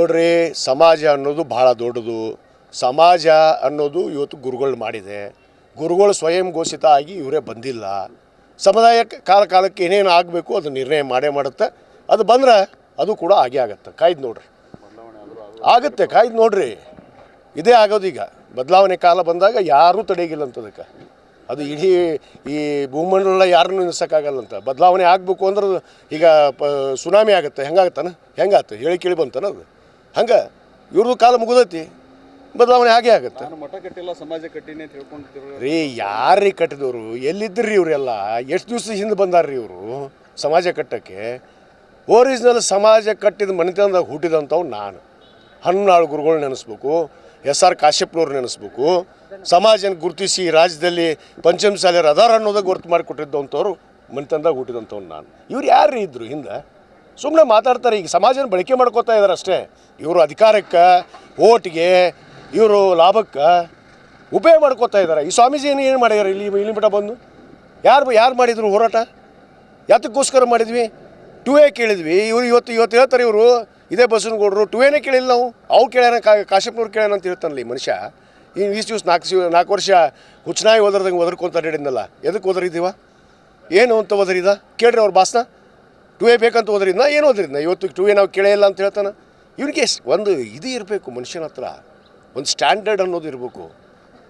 ನೋಡ್ರಿ, ಸಮಾಜ ಅನ್ನೋದು ಭಾಳ ದೊಡ್ಡದು. ಸಮಾಜ ಅನ್ನೋದು ಇವತ್ತು ಗುರುಗಳು ಮಾಡಿದೆ. ಗುರುಗಳು ಸ್ವಯಂ ಘೋಷಿತ ಆಗಿ ಇವರೇ ಬಂದಿಲ್ಲ. ಸಮುದಾಯ ಕಾಲ ಕಾಲಕ್ಕೆ ಏನೇನು ಆಗಬೇಕು ಅದು ನಿರ್ಣಯ ಮಾಡೇ ಮಾಡುತ್ತೆ. ಅದು ಬಂದ್ರೆ ಅದು ಕೂಡ ಆಗೇ ಆಗುತ್ತೆ. ಕಾಯ್ದು ನೋಡ್ರಿ. ಆಗುತ್ತೆ, ಕಾಯ್ದು ನೋಡ್ರಿ. ಇದೇ ಆಗೋದು ಈಗ. ಬದಲಾವಣೆ ಕಾಲ ಬಂದಾಗ ಯಾರೂ ತಡೆಯೋಗಿಲ್ಲ ಅಂತ ಅದಕ್ಕೆ. ಅದು ಇಡೀ ಈ ಭೂಮಂಡಲ ಯಾರನ್ನೂ ನಿಲ್ಸೋಕ್ಕಾಗಲ್ಲಂತ ಬದಲಾವಣೆ ಆಗಬೇಕು ಅಂದ್ರೆ ಈಗ ಪ, ಸುನಾಮಿ ಆಗುತ್ತೆ. ಹೆಂಗಾಗತ್ತಾನ? ಹೆಂಗಾತು? ಹೇಳಿ ಕೇಳಿ ಬಂತಾನ ಅದು. ಹಂಗೆ ಇವ್ರದ್ದು ಕಾಲ ಮುಗಿದೈತಿ. ಬದಲಾವಣೆ ಹಾಗೆ ಆಗುತ್ತೆ. ನಾನು ಮಠ ಕಟ್ಟಿಲ್ಲ ಸಮಾಜ ಕಟ್ಟಿನಿ ಅಂತ ರೀ ಯಾರೀ ಕಟ್ಟಿದವರು? ಎಲ್ಲಿದ್ದರು ಇವರೆಲ್ಲ ಎಷ್ಟು ದಿವಸ ಹಿಂದೆ ಬಂದಾರ್ರಿ ಇವರು ಸಮಾಜ ಕಟ್ಟಕ್ಕೆ? ಒರಿಜಿನಲ್ ಸಮಾಜ ಕಟ್ಟಿದ ಮನೆತನದಾಗ ಹುಟ್ಟಿದಂಥವು ನಾನು. ಹನ್ನಾಳು ಗುರುಗಳು ನೆನೆಸ್ಬೇಕು ಎಸ್ ಆರ್ ಕಾಶ್ಯಪ್ನವ್ರು ನೆನೆಸ್ಬೇಕು. ಸಮಾಜನ ಗುರುತಿಸಿ ರಾಜ್ಯದಲ್ಲಿ ಪಂಚಮ ಶಾಲೆಯರು ಅದಾರ ಅನ್ನೋದಾಗ ಗುರುತು ಮಾಡಿಕೊಟ್ಟಿದ್ದಂಥವ್ರು ಮನೆತನದಾಗ ಹುಟ್ಟಿದಂಥವ್ನು ನಾನು. ಇವ್ರು ಯಾರು ಇದ್ದರು ಹಿಂದೆ? ಸುಮ್ಮನೆ ಮಾತಾಡ್ತಾರೆ, ಈಗ ಸಮಾಜನ ಬಳಕೆ ಮಾಡ್ಕೋತಾ ಇದ್ದಾರೆ ಅಷ್ಟೇ. ಇವರು ಅಧಿಕಾರಕ್ಕೆ, ಓಟ್ಗೆ, ಇವರು ಲಾಭಕ್ಕೆ ಉಪಯೋಗ ಮಾಡ್ಕೋತಾ ಇದ್ದಾರೆ ಈ ಸ್ವಾಮೀಜಿ ಏನು ಮಾಡ್ಯಾರ ಇಲ್ಲಿ ಇಲ್ಲಿ ಬಿಟ್ಟ ಬಂದು? ಯಾರು ಯಾರು ಮಾಡಿದ್ರು ಹೋರಾಟ? ಯಾತಕ್ಕೋಸ್ಕರ ಮಾಡಿದ್ವಿ? ಟೂ ಎ ಕೇಳಿದ್ವಿ. ಇವ್ರು ಇವತ್ತು ಇವತ್ತು ಹೇಳ್ತಾರೆ ಇವರು, ಇದೇ ಬಸನಗೌಡರು ಟೂ ಎನೇ ಕೇಳಿಲ್ಲ ನಾವು. ಅವು ಕೇಳ್ಯಾನ ಕಾ ಕಾಶಿಪ್ನವ್ರು ಕೇಳ್ಯಾನ ಅಂತ ಹೇಳ್ತಾನಲ್ಲ ಈ ಮನುಷ್ಯ. ಈ ಈಸ್ ದಿವ್ಸ ನಾಲ್ಕು ನಾಲ್ಕು ವರ್ಷ ಹುಚ್ಚನಾಯಿ ಓದರ್ದಂಗೆ ಒದರ್ಕೊಂತ ಅಡ್ಯಾಡಿದ್ನಲ್ಲ. ಎದಕ್ಕೆ ಓದರಿದ್ದೀವ ಏನು ಅಂತ ಓದರಿದ ಕೇಳ್ರಿ ಅವ್ರ ಬಾಸ್ನ ಟೂ ಎ ಬೇಕಂತ ಹೋದ್ರಿಂದ ಏನು ಹೋದ್ರಿಂದ ಇವತ್ತು ಟೂ ಎ ನಾವು ಕೇಳೇ ಇಲ್ಲ ಅಂತ ಹೇಳ್ತಾನೆ. ಇವ್ರಿಗೆ ಸ್- ಒಂದು ಇದು ಇರಬೇಕು ಮನುಷ್ಯನ ಹತ್ರ. ಒಂದು ಸ್ಟ್ಯಾಂಡರ್ಡ್ ಅನ್ನೋದು ಇರಬೇಕು.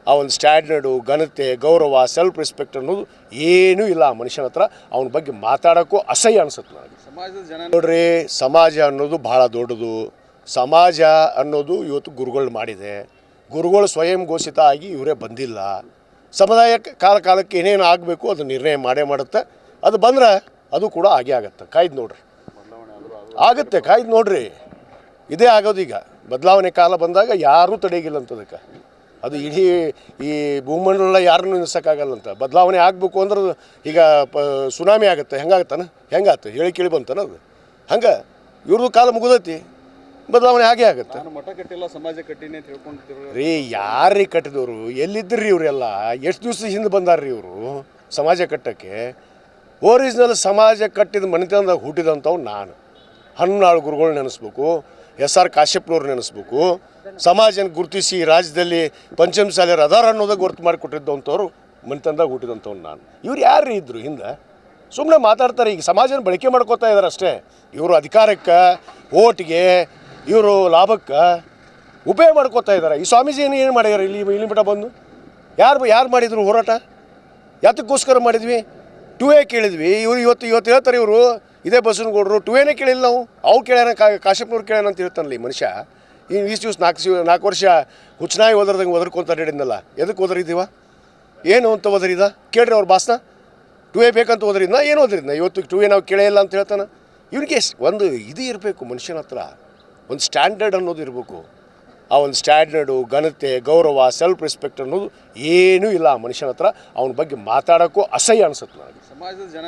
ಆ ಒಂದು ಸ್ಟ್ಯಾಂಡರ್ಡು ಘನತೆ ಗೌರವ ಸೆಲ್ಫ್ ರೆಸ್ಪೆಕ್ಟ್ ಅನ್ನೋದು ಏನೂ ಇಲ್ಲ ಆ ಮನುಷ್ಯನ ಹತ್ರ. ಅವನ ಬಗ್ಗೆ ಮಾತಾಡೋಕ್ಕೂ ಅಸಹ್ಯ ಅನಿಸುತ್ತೆ ನನಗೆ. ಸಮಾಜದ ಜನ ನೋಡ್ರಿ ಸಮಾಜ ಅನ್ನೋದು ಭಾಳ ದೊಡ್ಡದು. ಸಮಾಜ ಅನ್ನೋದು ಇವತ್ತು ಗುರುಗಳು ಮಾಡಿದೆ. ಗುರುಗಳು ಸ್ವಯಂ ಘೋಷಿತ ಆಗಿ ಇವರೇ ಬಂದಿಲ್ಲ. ಸಮುದಾಯ ಕಾಲ ಕಾಲಕ್ಕೆ ಏನೇನು ಆಗಬೇಕು ಅದು ನಿರ್ಣಯ ಮಾಡೇ ಮಾಡುತ್ತೆ. ಅದು ಬಂದ್ರೆ ಅದು ಕೂಡ ಹಾಗೆ ಆಗತ್ತೆ. ಕಾಯ್ದು ನೋಡ್ರಿ. ಆಗುತ್ತೆ ಕಾಯ್ದು ನೋಡ್ರಿ. ಇದೇ ಆಗೋದು ಈಗ. ಬದಲಾವಣೆ ಕಾಲ ಬಂದಾಗ ಯಾರೂ ತಡೆಯಿಲ್ಲ ಅಂತ ಅದಕ್ಕೆ. ಅದು ಇಡೀ ಈ ಭೂಮಂಡಲ ಯಾರನ್ನೂ ನಿಲ್ಸೋಕ್ಕಾಗಲ್ಲಂತ ಬದಲಾವಣೆ ಆಗಬೇಕು ಅಂದ್ರೆ ಈಗ ಪ ಸುನಾಮಿ ಆಗುತ್ತೆ. ಹೆಂಗಾಗತ್ತಾನ? ಹೆಂಗಾತು? ಹೇಳಿ ಕೇಳಿ ಬಂತಾನ ಅದು. ಹಂಗೆ? ಇವ್ರದ್ದು ಕಾಲ ಮುಗಿದೈತಿ. ಬದಲಾವಣೆ ಆಗೇ ಆಗುತ್ತೆ. ನಾನು ಮಠ ಕಟ್ಟಿಲ್ಲ ಸಮಾಜ ಕಟ್ಟಿನಿ ಅಂತ ಹೇಳ್ಕೊಂಡು ರೀ ಯಾರೀ ಕಟ್ಟಿದವರು? ಎಲ್ಲಿದ್ದರು ಇವರೆಲ್ಲ? ಎಷ್ಟು ದಿವಸ ಹಿಂದೆ ಬಂದಾರ್ರಿ ಇವರು? ಸಮಾಜ ಕಟ್ಟಕ್ಕೆ? ಒರಿಜಿನಲ್ ಸಮಾಜ ಕಟ್ಟಿದ ಮನೆತನದಾಗ ಹುಟ್ಟಿದಂಥವು ನಾನು. ಹನ್ನಾಳು ಗುರುಗಳು ನೆನೆಸ್ಬೇಕು, ಎಸ್ ಆರ್ ಕಾಶ್ಯಪ್ನವ್ರು ನೆನೆಸ್ಬೇಕು. ಸಮಾಜನ ಗುರುತಿಸಿ ರಾಜ್ಯದಲ್ಲಿ ಪಂಚಮ ಶಾಲೆಯರು ಅದಾರ ಅನ್ನೋದಾಗ ಗುರುತು ಮಾಡಿಕೊಟ್ಟಿದ್ದಂಥವ್ರು ಮನೆತನದಾಗ ಹುಟ್ಟಿದಂಥವ್ನು ನಾನು. ಇವ್ರು ಯಾರು ಇದ್ರು ಹಿಂದೆ? ಸುಮ್ಮನೆ ಮಾತಾಡ್ತಾರೆ, ಈಗ ಸಮಾಜನ ಬಳಕೆ ಮಾಡ್ಕೋತಾ ಇದ್ದಾರೆ ಅಷ್ಟೇ. ಇವರು ಅಧಿಕಾರಕ್ಕೆ, ಓಟ್ಗೆ, ಇವರು ಲಾಭಕ್ಕೆ ಉಪಯೋಗ ಮಾಡ್ಕೋತಾ ಇದ್ದಾರೆ ಈ ಸ್ವಾಮೀಜಿ ಏನು ಏನು ಮಾಡಿದಾರೆ ಇಲ್ಲಿ ಇಲ್ಲಿ ಬಿಟ್ಟ ಬಂದು? ಯಾರು ಯಾರು ಮಾಡಿದ್ರು ಹೋರಾಟ? ಯಾತಕ್ಕೋಸ್ಕರ ಮಾಡಿದ್ವಿ? ಟೂ ಎ ಕೇಳಿದ್ವಿ. ಇವರು ಇವತ್ತು ಇವತ್ತು ಹೇಳ್ತಾರೆ ಇವರು, ಇದೇ ಬಸವನಗೌಡರು ಟೂ ಎನೇ ಕೇಳಿಲ್ಲ ನಾವು. ಅವ್ರು ಕೇಳ್ಯಾನ ಕಾ ಕಾಶಪ್ನವ್ರು ಕೇಳ್ಯಾನ ಅಂತ ಹೇಳ್ತಾನಲ್ಲ ಈ ಮನುಷ್ಯ. ಈ ಈಸ್ ದಿವ್ಸ ನಾಲ್ಕು ನಾಲ್ಕು ವರ್ಷ ಹುಚ್ಚನಾಗಿ ಓದರ್ದಂಗೆ ಒದರ್ಕೊಂತ ಅಡ್ಯಾಡಿದ್ನಲ್ಲ ಎದಕ್ಕೆ ಓದರಿದ್ದೀವ ಏನು ಅಂತ ಓದರಿದ ಕೇಳ್ರಿ ಅವ್ರ ಬಾಸ್ನ ಟೂ ಎ ಬೇಕಂತ ಓದರಿದ್ನ ಏನು ಓದರಿದ್ನ ಇವತ್ತು ಟೂ ಎ ನಾವು ಕೇಳೇ ಅಂತ ಹೇಳ್ತಾನೆ. ಇವ್ರಿಗೆ ಒಂದು ಇದು ಇರಬೇಕು ಮನುಷ್ಯನ ಹತ್ರ. ಒಂದು ಸ್ಟ್ಯಾಂಡರ್ಡ್ ಅನ್ನೋದು ಇರಬೇಕು. ಆ ಒಂದು ಸ್ಟ್ಯಾಂಡರ್ಡು ಘನತೆ, ಗೌರವ ಸೆಲ್ಫ್ ರೆಸ್ಪೆಕ್ಟ್ ಅನ್ನೋದು ಏನೂ ಇಲ್ಲ ಆ ಮನುಷ್ಯನ ಹತ್ರ. ಅವನ ಬಗ್ಗೆ ಮಾತಾಡೋಕ್ಕೂ ಅಸಹ್ಯ ಅನಿಸುತ್ತೆ ನನಗೆ. ಸಮಾಜದ ಜನ